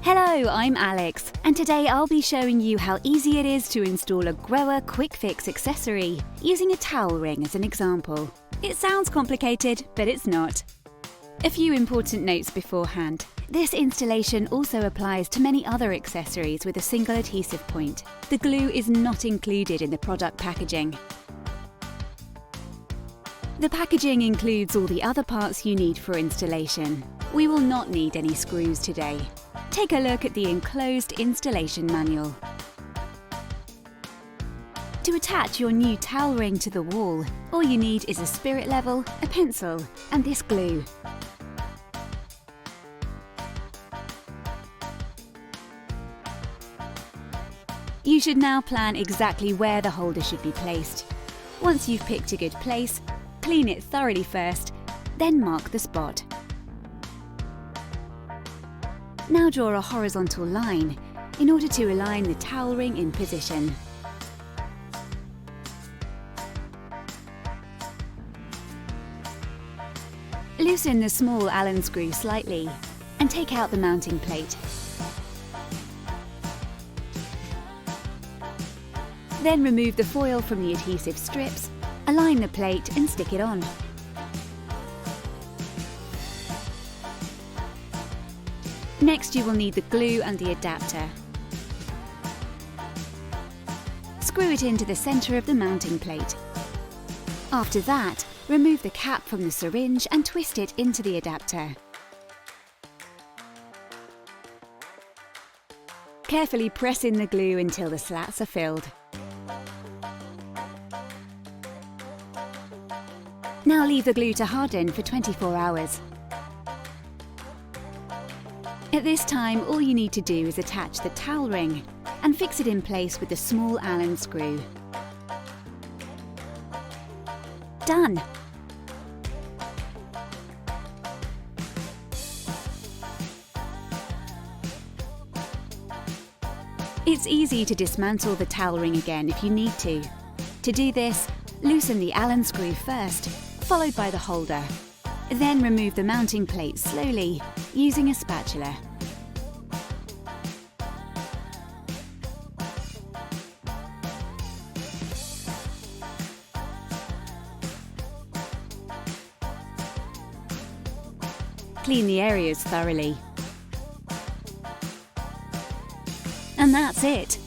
Hello, I'm Alex, and today I'll be showing you how easy it is to install a Grower Quick Fix accessory using a towel ring as an example. It sounds complicated, but it's not. A few important notes beforehand. This installation also applies to many other accessories with a single adhesive point. The glue is not included in the product packaging. The packaging includes all the other parts you need for installation. We will not need any screws today. Take a look at the enclosed installation manual. To attach your new towel ring to the wall, all you need is a spirit level, a pencil, and this glue. You should now plan exactly where the holder should be placed. Once you've picked a good place, clean it thoroughly first, then mark the spot. Now draw a horizontal line in order to align the towel ring in position. Loosen the small Allen screw slightly and take out the mounting plate. Then remove the foil from the adhesive strips, align the plate and stick it on. Next you will need the glue and the adapter. Screw it into the centre of the mounting plate. After that, remove the cap from the syringe and twist it into the adapter. Carefully press in the glue until the slats are filled. Now leave the glue to harden for 24 hours. At this time, all you need to do is attach the towel ring and fix it in place with the small Allen screw. Done! It's easy to dismantle the towel ring again if you need to. To do this, loosen the Allen screw first, followed by the holder. Then remove the mounting plate slowly, using a spatula. Clean the areas thoroughly. And that's it.